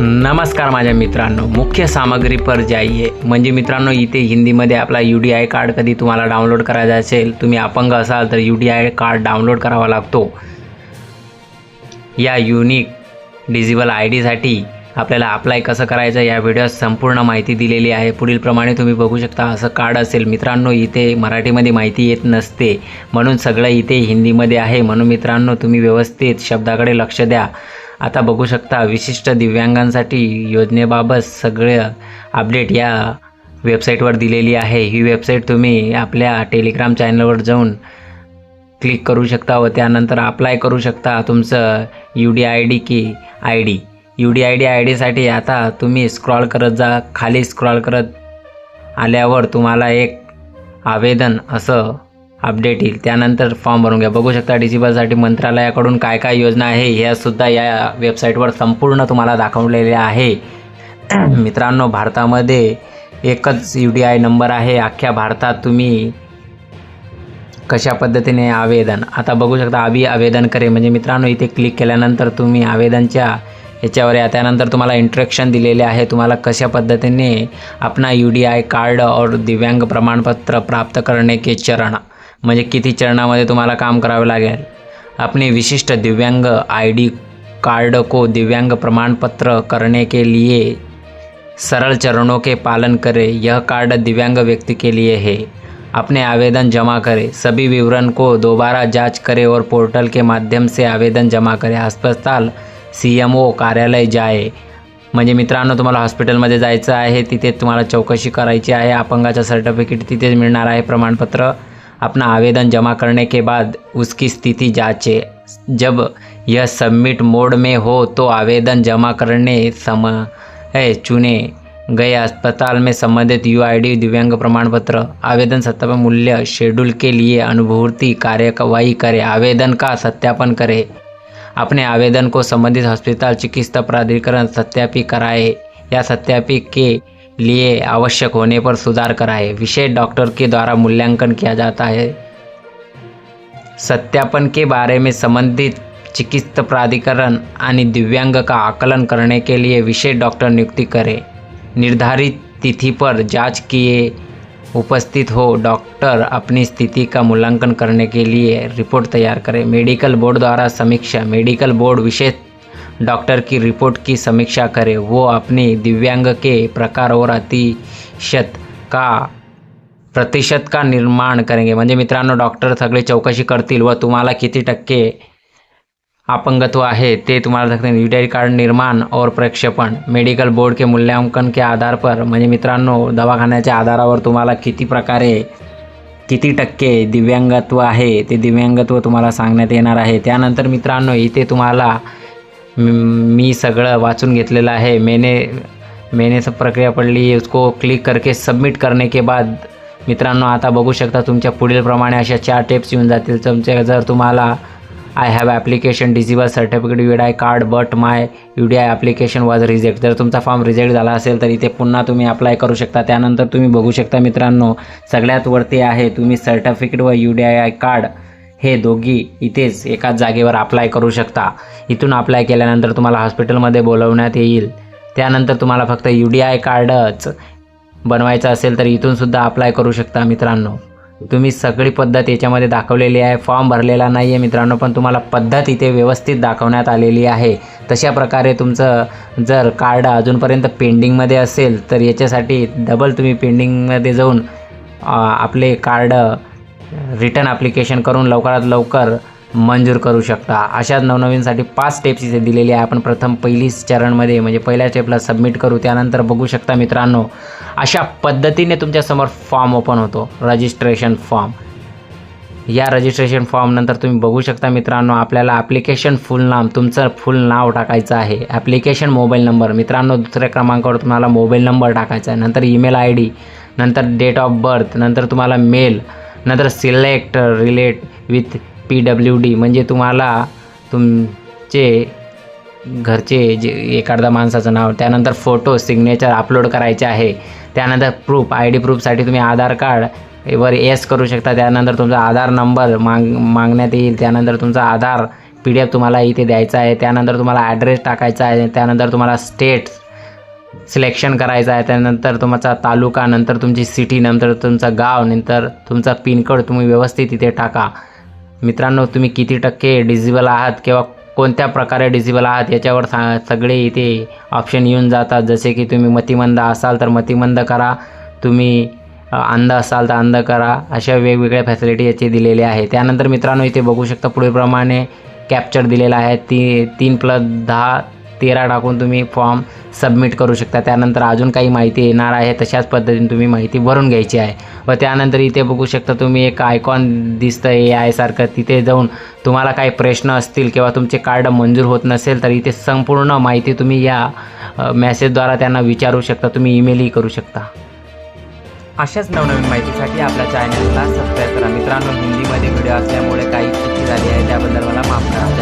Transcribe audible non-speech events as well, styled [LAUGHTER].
नमस्कार माझ्या मित्रांनो. मुख्य सामग्री पर जाइए. म्हणजे मित्रांनो इथे हिंदीमध्ये आपला यू डी आय कार्ड कधी तुम्हाला डाउनलोड करायचा असेल तुम्ही अपंग असाल तर U D I card download करावा लागतो. या युनिक डिजिबल आय डीसाठी आपल्याला अप्लाय कसं करायचं या व्हिडिओत संपूर्ण माहिती दिलेली आहे. पुढील प्रमाणे तुम्ही बघू शकता असं कार्ड असेल. मित्रांनो इथे मराठीमध्ये माहिती येत नसते. म्हणून सगळं इथे हिंदीमध्ये आहे. म्हणून मित्रांनो तुम्ही व्यवस्थित शब्दाकडे लक्ष द्या. आता बघू शकता विशिष्ट दिव्यांगांसाठी योजनेबाबत सगळं अपडेट या वेबसाईटवर दिलेली आहे. ही वेबसाईट तुम्ही आपल्या टेलिग्राम चॅनलवर जाऊन क्लिक करू शकता व त्यानंतर अप्लाय करू शकता तुमचं यू डी आय डी की I D U D I D I डीसाठी आता तुम्ही स्क्रॉल करत जा खाली स्क्रॉल करत आल्यावर तुम्हाला एक आवेदन असं अपडेट येईल. त्यानंतर फॉर्म भरून घ्या. बघू शकता डिजिबलसाठी मंत्रालयाकडून काय काय योजना आहे ह्यासुद्धा या वेबसाईटवर संपूर्ण तुम्हाला दाखवलेल्या आहे. [CLEARS THROAT] मित्रांनो भारतामध्ये एकच यू डी आय नंबर आहे. अख्ख्या भारतात तुम्ही कशा पद्धतीने आवेदन? आता बघू शकता आधी आवेदन करे म्हणजे मित्रांनो इथे क्लिक केल्यानंतर तुम्ही आवेदनच्या ह्याच्यावर या. त्यानंतर तुम्हाला इंस्ट्रक्शन दिलेले आहे. तुम्हाला कशा पद्धतीने आपला यू डी आय कार्ड और दिव्यांग प्रमाणपत्र प्राप्त करणे के चरण. म्हणजे किती चरणामध्ये तुम्हाला काम करावे लागेल? अपने विशिष्ट दिव्यांग आई डी कार्ड को दिव्यांग प्रमाणपत्र करने के लिए सरल चरणों के पालन करें यह कार्ड दिव्यांग व्यक्ति के लिए है। अपने आवेदन जमा करें सभी विवरण को दोबारा जांच करें और पोर्टल के माध्यम से आवेदन जमा करें। अस्पताल सी एम ओ कार्यालय जाए। म्हणजे मित्रांनो तुम्हाला हॉस्पिटलमध्ये जायचं आहे तिथे तुम्हाला चौकशी करायची आहे अपंगाचं सर्टिफिकेट तिथेच मिळणार आहे प्रमाणपत्र अपना आवेदन जमा करने के बाद उसकी स्थिति जांचे। जब यह सबमिट मोड में हो तो आवेदन जमा करने समय चुने गए अस्पताल में संबंधित यू आई डी दिव्यांग प्रमाण पत्र आवेदन सत्यापन मूल्य शेड्यूल के लिए अनुभूति, कार्यवाही करें, आवेदन का सत्यापन करें। अपने आवेदन को संबंधित अस्पताल, चिकित्सा प्राधिकरण सत्यापित कराए या सत्यापित के लिए आवश्यक होने पर सुधार कराए। विशेष डॉक्टर के द्वारा मूल्यांकन किया जाता है। सत्यापन के बारे में संबंधित चिकित्सा प्राधिकरण आणि दिव्यांग का आकलन करने के लिए विशेष डॉक्टर नियुक्ति करें। निर्धारित तिथि पर जाँच किए उपस्थित हो डॉक्टर अपनी स्थिति का मूल्यांकन करने के लिए रिपोर्ट तैयार करें। मेडिकल बोर्ड द्वारा समीक्षा। मेडिकल बोर्ड विशेष डॉक्टर की रिपोर्ट की समीक्षा करे। वो अपने दिव्यांग के प्रकार और अतिशत का प्रतिशत का निर्माण करेंगे। म्हणजे मित्रांनो डॉक्टर सगळे चौकशी करतील व तुम्हाला किती टक्के अपंगत्व आहे ते तुम्हाला सांगते. यूटीआई कार्ड निर्माण और प्रक्षेपण मेडिकल बोर्ड के मूल्यांकन के आधार पर म्हणजे मित्रांनो दवाखान्याच्या आधारावर तुम्हाला किती प्रकारे किती टक्के दिव्यांगत्व आहे ते दिव्यांगत्व तुम्हाला सांगण्यात येणार आहे. त्यानंतर मित्रांनो इथे तुम्हाला मी सगळं वाचून घेतलेलं आहे. मैंने मैंने सब प्रक्रिया पडली उसको क्लिक करके सबमिट करने के बाद मित्रांनो आता बघू शकता तुमच्या पुढील प्रमाणे अशा चार टेप्स येऊन जातील. तुमच्या जर तुम्हाला I have application disable certificate U D I card but my U D I application was reject जर तुमचा फॉर्म रिजेक्ट झाला असेल तर इथे पुन्हा तुम्ही अप्लाय करू शकता. त्यानंतर तुम्ही बघू शकता मित्रांनो सगळ्यात वरती आहे तुम्ही सर्टिफिकेट व यू डी आय कार्ड हे दोघी इथेच एकाच जागेवर अप्लाय करू शकता. इथून अप्लाय केल्यानंतर तुम्हाला हॉस्पिटलमध्ये बोलवण्यात येईल. त्यानंतर तुम्हाला फक्त यू डी आय कार्डच बनवायचं असेल तर इथूनसुद्धा अप्लाय करू शकता मित्रांनो. तुम्ही सगळी पद्धत याच्यामध्ये दाखवलेली आहे. फॉर्म भरलेला नाही आहे मित्रांनो पण तुम्हाला पद्धत इथे व्यवस्थित दाखवण्यात आलेली आहे. तशा प्रकारे तुमचं जर कार्ड अजूनपर्यंत पेंडिंगमध्ये असेल तर याच्यासाठी डबल तुम्ही पेंडिंगमध्ये जाऊन आपले कार्ड रिटर्न ॲप्लिकेशन करून लवकरात लवकर मंजूर करू शकता. अशाच नवनवीनसाठी पाच स्टेप्स इथे दिलेली आहे. आपण प्रथम पहिलीच चरणमध्ये म्हणजे पहिल्या स्टेपला सबमिट करू. त्यानंतर बघू शकता मित्रांनो अशा पद्धतीने तुमच्यासमोर फॉर्म ओपन होतो. रजिस्ट्रेशन फॉर्म या रजिस्ट्रेशन फॉर्मनंतर तुम्ही बघू शकता मित्रांनो आपल्याला ॲप्लिकेशन फुल नाम तुमचं फुल नाव टाकायचं आहे. ॲप्लिकेशन मोबाईल नंबर मित्रांनो दुसऱ्या क्रमांकावर तुम्हाला मोबाईल नंबर टाकायचा आहे. नंतर ईमेल आय डी नंतर डेट ऑफ बर्थ नंतर तुम्हाला मेल नंतर select relate with P W D म्हणजे तुम्हाला तुमचे घरचे जे एखादा माणसाचं नाव त्यानंतर फोटो सिग्नेचर अपलोड करायचे आहे. त्यानंतर प्रूफ आय डी प्रूफसाठी तुम्ही आधार कार्ड वर एस करू शकता. त्यानंतर तुमचा आधार नंबर माग मागण्यात येईल. त्यानंतर तुमचा आधार पी डी एफ तुम्हाला इथे द्यायचा आहे. त्यानंतर तुम्हाला ॲड्रेस टाकायचा आहे. त्यानंतर तुम्हाला स्टेट सिलेक्शन करायचं आहे त्यानंतर तुमचा तालुका नंतर तुमची सिटी नंतर तुमचं गाव नंतर तुमचा पिनकोड तुम्ही व्यवस्थित इथे टाका. मित्रांनो तुम्ही किती टक्के डिजिबल आहात किंवा कोणत्या प्रकारे डिजिबल आहात याच्यावर सा सगळे इथे ऑप्शन येऊन जातात. जसे की तुम्ही मतिमंद असाल तर मतिमंद करा. तुम्ही अंध असाल तर अंध करा. अशा वेगवेगळ्या फॅसिलिटी याचे दिलेले आहे त्यानंतर मित्रांनो इथे बघू शकता पुढीलप्रमाणे कॅप्चर दिलेला आहे. ती तीन प्लस दहा तेरा टाकून तुम्ही फॉर्म सबमिट करू शकता. त्यानंतर अजून काही माहिती येणार आहे तशाच पद्धतीने तुम्ही माहिती भरून घ्यायची आहे. व त्यानंतर इथे बघू शकता तुम्ही एक आयकॉन दिसतं ए आयसारखं तिथे जाऊन तुम्हाला काही प्रश्न असतील किंवा तुमचे कार्ड मंजूर होत नसेल तर इथे संपूर्ण माहिती तुम्ही या मेसेजद्वारा त्यांना विचारू शकता. तुम्ही ईमेलही करू शकता. अशाच नवनवीन माहितीसाठी आपल्या चॅनलला सबस्क्राईब करा. मित्रांनो हिंदीमध्ये व्हिडिओ असल्यामुळे काही माहिती झाली आहे त्याबद्दल मला माफ करा.